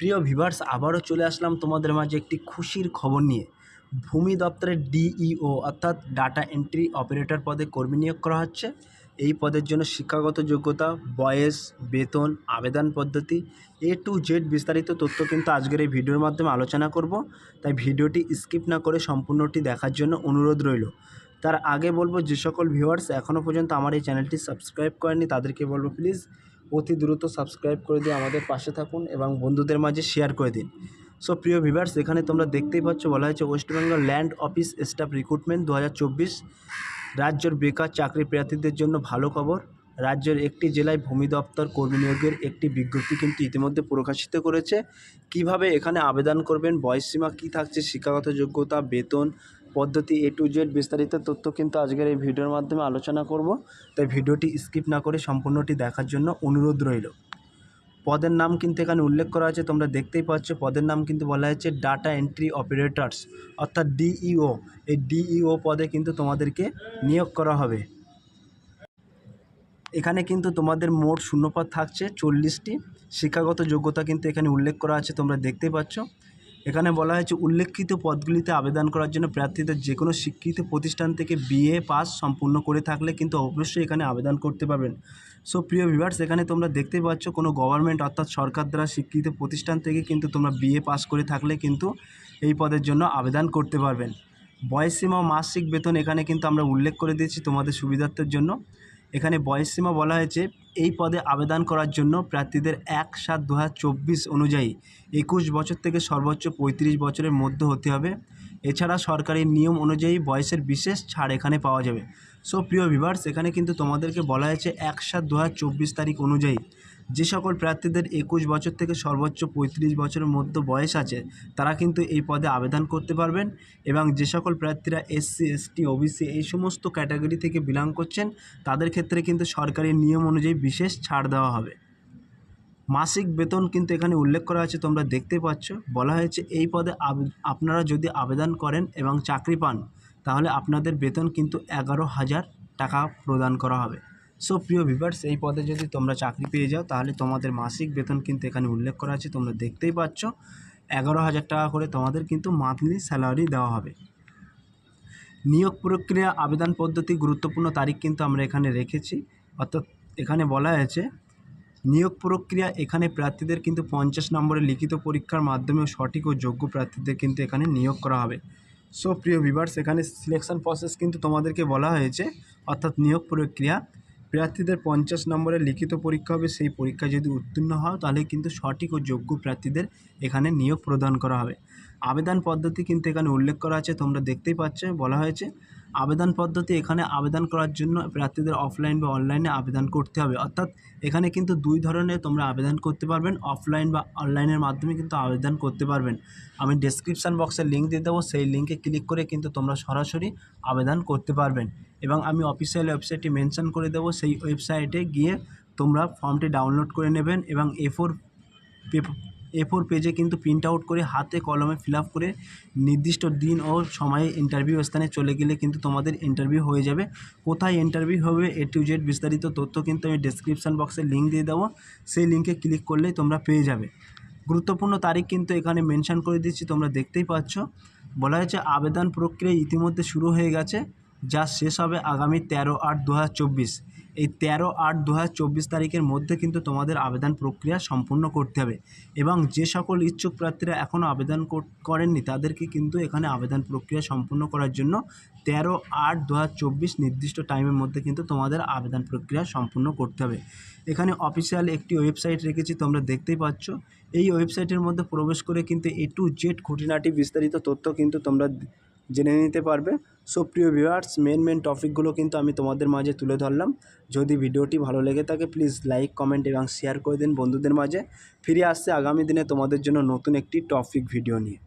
প্রিয় ভিভার্স আবারও চলে আসলাম তোমাদের মাঝে একটি খুশির খবর নিয়ে। ভূমি দপ্তরের ডিইও, অর্থাৎ ডাটা এন্ট্রি অপারেটর পদে কর্মী নিয়োগ করা হচ্ছে। এই পদের জন্য শিক্ষাগত যোগ্যতা, বয়স, বেতন, আবেদন পদ্ধতি, এ টু জেড বিস্তারিত তথ্য কিন্তু আজকের এই ভিডিওর মাধ্যমে আলোচনা করব। তাই ভিডিওটি স্কিপ না করে সম্পূর্ণটি দেখার জন্য অনুরোধ রইল। তার আগে বলব, যে সকল ভিউয়ার্স এখনও পর্যন্ত আমার এই চ্যানেলটি সাবস্ক্রাইব করেনি তাদেরকে বলব, প্লিজ অতি দ্রুত সাবস্ক্রাইব করে দিয়ে আমাদের পাশে থাকুন এবং বন্ধুদের মাঝে শেয়ার করে দিন। সো প্রিয় ভিভার্স এখানে তোমরা দেখতেই পাচ্ছ, বলা হয়েছে West Bengal land office staff recruitment দু হাজার চব্বিশ। রাজ্যের বেকার চাকরি প্রার্থীদের জন্য ভালো খবর। রাজ্যের একটি জেলায় ভূমি দপ্তর কর্মী নিয়োগের একটি বিজ্ঞপ্তি কিন্তু ইতিমধ্যে প্রকাশিত করেছে। কীভাবে এখানে আবেদন করবেন, বয়সসীমা কী থাকছে, শিক্ষাগত যোগ্যতা, বেতন পদ্ধতি এ টু জেড বিস্তারিত তথ্য কিন্তু আজকের এই ভিডিওর মাধ্যমে আলোচনা করব। তাই ভিডিওটি স্কিপ না করে সম্পূর্ণটি দেখার জন্য অনুরোধ রইল। পদের নাম কিন্তু এখানে উল্লেখ করা আছে, তোমরা দেখতেই পাচ্ছ। পদের নাম কিন্তু বলা হয়েছে ডাটা এন্ট্রি অপারেটরস অর্থাৎ ডিইও এই ডিইও পদে কিন্তু তোমাদেরকে নিয়োগ করা হবে। এখানে কিন্তু তোমাদের মোট শূন্যপদ থাকছে চল্লিশটি। শিক্ষাগত যোগ্যতা কিন্তু এখানে উল্লেখ করা আছে, তোমরা দেখতেই পাচ্ছ। এখানে বলা হয়েছে, উল্লেখিত পদগুলিতে আবেদন করার জন্য প্রার্থীদের যে কোনো শিক্ষিত প্রতিষ্ঠান থেকে বিএ পাস সম্পূর্ণ করে থাকলে কিন্তু অবশ্যই এখানে আবেদন করতে পারবেন। সো প্রিয় ভিভার্স এখানে তোমরা দেখতেই পাচ্ছ, কোনো গভর্নমেন্ট অর্থাৎ সরকার দ্বারা স্বীকৃত প্রতিষ্ঠান থেকে কিন্তু তোমরা বিএ পাস করে থাকলে কিন্তু এই পদের জন্য আবেদন করতে পারবেন। বয়সসীমা ও মাসিক বেতন এখানে কিন্তু আমরা উল্লেখ করে দিয়েছি তোমাদের সুবিধার্থের জন্য। এখানে বয়সসীমা বলা হয়েছে, এই পদে আবেদন করার জন্য প্রার্থীদের এক সাত দু অনুযায়ী একুশ বছর থেকে সর্বোচ্চ পঁয়ত্রিশ বছরের মধ্যে হতে হবে। এছাড়া সরকারি নিয়ম অনুযায়ী বয়সের বিশেষ ছাড় এখানে পাওয়া যাবে। সো প্রিয় ভিভার্স এখানে কিন্তু তোমাদেরকে বলা হয়েছে, এক সাত দু তারিখ অনুযায়ী যে সকল প্রার্থীদের একুশ বছর থেকে সর্বোচ্চ পঁয়ত্রিশ বছরের মধ্যে বয়স আছে, তারা কিন্তু এই পদে আবেদন করতে পারবেন এবং যে সকল প্রার্থীরা এসসি এসটি ওবিসি এই সমস্ত ক্যাটাগরি থেকে বিলং করছেন, তাদের ক্ষেত্রে কিন্তু সরকারি নিয়ম অনুযায়ী বিশেষ ছাড় দেওয়া হবে। মাসিক বেতন কিন্তু এখানে উল্লেখ করা আছে, তোমরা দেখতে পাচ্ছ। বলা হয়েছে এই পদে আপনারা যদি আবেদন করেন এবং চাকরি পান, তাহলে আপনাদের বেতন কিন্তু এগারো হাজার টাকা প্রদান করা হবে। সো প্রিয় ভিভার্স এই পদে যদি তোমরা চাকরি পেয়ে যাও, তাহলে তোমাদের মাসিক বেতন কিন্তু এখানে উল্লেখ করা আছে, তোমরা দেখতেই পাচ্ছ। এগারো হাজার টাকা করে তোমাদের কিন্তু মান্থলি স্যালারি দেওয়া হবে। নিয়োগ প্রক্রিয়া, আবেদন পদ্ধতি, গুরুত্বপূর্ণ তারিখ কিন্তু আমরা এখানে রেখেছি। অর্থাৎ এখানে বলা হয়েছে, নিয়োগ প্রক্রিয়া এখানে প্রার্থীদের কিন্তু পঞ্চাশ নম্বরের লিখিত পরীক্ষার মাধ্যমে সঠিক ও যোগ্য প্রার্থীদের কিন্তু এখানে নিয়োগ করা হবে। সো প্রিয় ভিভার্স এখানে সিলেকশন প্রসেস কিন্তু তোমাদেরকে বলা হয়েছে, অর্থাৎ নিয়োগ প্রক্রিয়া প্রার্থীদের পঞ্চাশ নম্বরের লিখিত পরীক্ষা হবে, সেই পরীক্ষা যদি উত্তীর্ণ হয় তাহলে কিন্তু সঠিক ও যোগ্য প্রার্থীদের এখানে নিয়োগ প্রদান করা হবে। আবেদন পদ্ধতি কিন্তু এখানে উল্লেখ করা আছে, তোমরা দেখতেই পাচ্ছ, বলা হয়েছে আবেদন পদ্ধতি এখানে আবেদন করার জন্য প্রার্থীদের অফলাইন বা অনলাইনে আবেদন করতে হবে। অর্থাৎ এখানে কিন্তু দুই ধরনের তোমরা আবেদন করতে পারবেন। অফলাইন বা অনলাইনের মাধ্যমে কিন্তু আবেদন করতে পারবেন। আমি ডেসক্রিপশান বক্সে লিঙ্ক দিয়ে দেবো। সেই লিঙ্কে ক্লিক করে কিন্তু তোমরা সরাসরি আবেদন করতে পারবেন। এবং আমি অফিসিয়াল ওয়েবসাইটটি মেনশন করে দেবো। সেই ওয়েবসাইটে গিয়ে তোমরা ফর্মটি ডাউনলোড করে নেবেন এবং এ ফোর এ ফোর পেজে কিন্তু প্রিন্ট আউট করে হাতে কলমে ফিল আপ করে নির্দিষ্ট দিন ও সময়ে ইন্টারভিউ স্থানে চলে গেলে কিন্তু তোমাদের ইন্টারভিউ হয়ে যাবে। কোথায় ইন্টারভিউ হবে এ টু জেড বিস্তারিত তথ্য কিন্তু আমি ডিসক্রিপশান বক্সে লিঙ্ক দিয়ে দেবো। সেই লিঙ্কে ক্লিক করলেই তোমরা পেয়ে যাবে। গুরুত্বপূর্ণ তারিখ কিন্তু এখানে মেনশন করে দিচ্ছি, তোমরা দেখতেই পাচ্ছ। বলা হয়েছে আবেদন প্রক্রিয়া ইতিমধ্যে শুরু হয়ে গেছে। যা শেষ হবে আগামী তেরো আট দু এই তেরো আট দু তারিখের মধ্যে কিন্তু তোমাদের আবেদন প্রক্রিয়া সম্পূর্ণ করতে হবে এবং যে সকল ইচ্ছুক প্রার্থীরা এখনও আবেদন করেননি তাদেরকে কিন্তু এখানে আবেদন প্রক্রিয়া সম্পূর্ণ করার জন্য তেরো আট দু নির্দিষ্ট টাইমের মধ্যে কিন্তু তোমাদের আবেদন প্রক্রিয়া সম্পূর্ণ করতে হবে। এখানে অফিসিয়াল একটি ওয়েবসাইট রেখেছি, তোমরা দেখতেই পাচ্ছ। এই ওয়েবসাইটের মধ্যে প্রবেশ করে কিন্তু এ টু জেড খুঁটিনাটি বিস্তারিত তথ্য কিন্তু তোমরা জেনে নিতে পারবে। সো, প্রিয় ভিউয়ার্স মেন মেন টপিকগুলো কিন্তু আমি তোমাদের মাঝে তুলে ধরলাম। যদি ভিডিওটি ভালো লেগে থাকে প্লিজ লাইক কমেন্ট এবং শেয়ার করে দিন বন্ধুদের মাঝে। ফিরে আসছে আগামী দিনে তোমাদের জন্য নতুন একটি টপিক ভিডিও নিয়ে।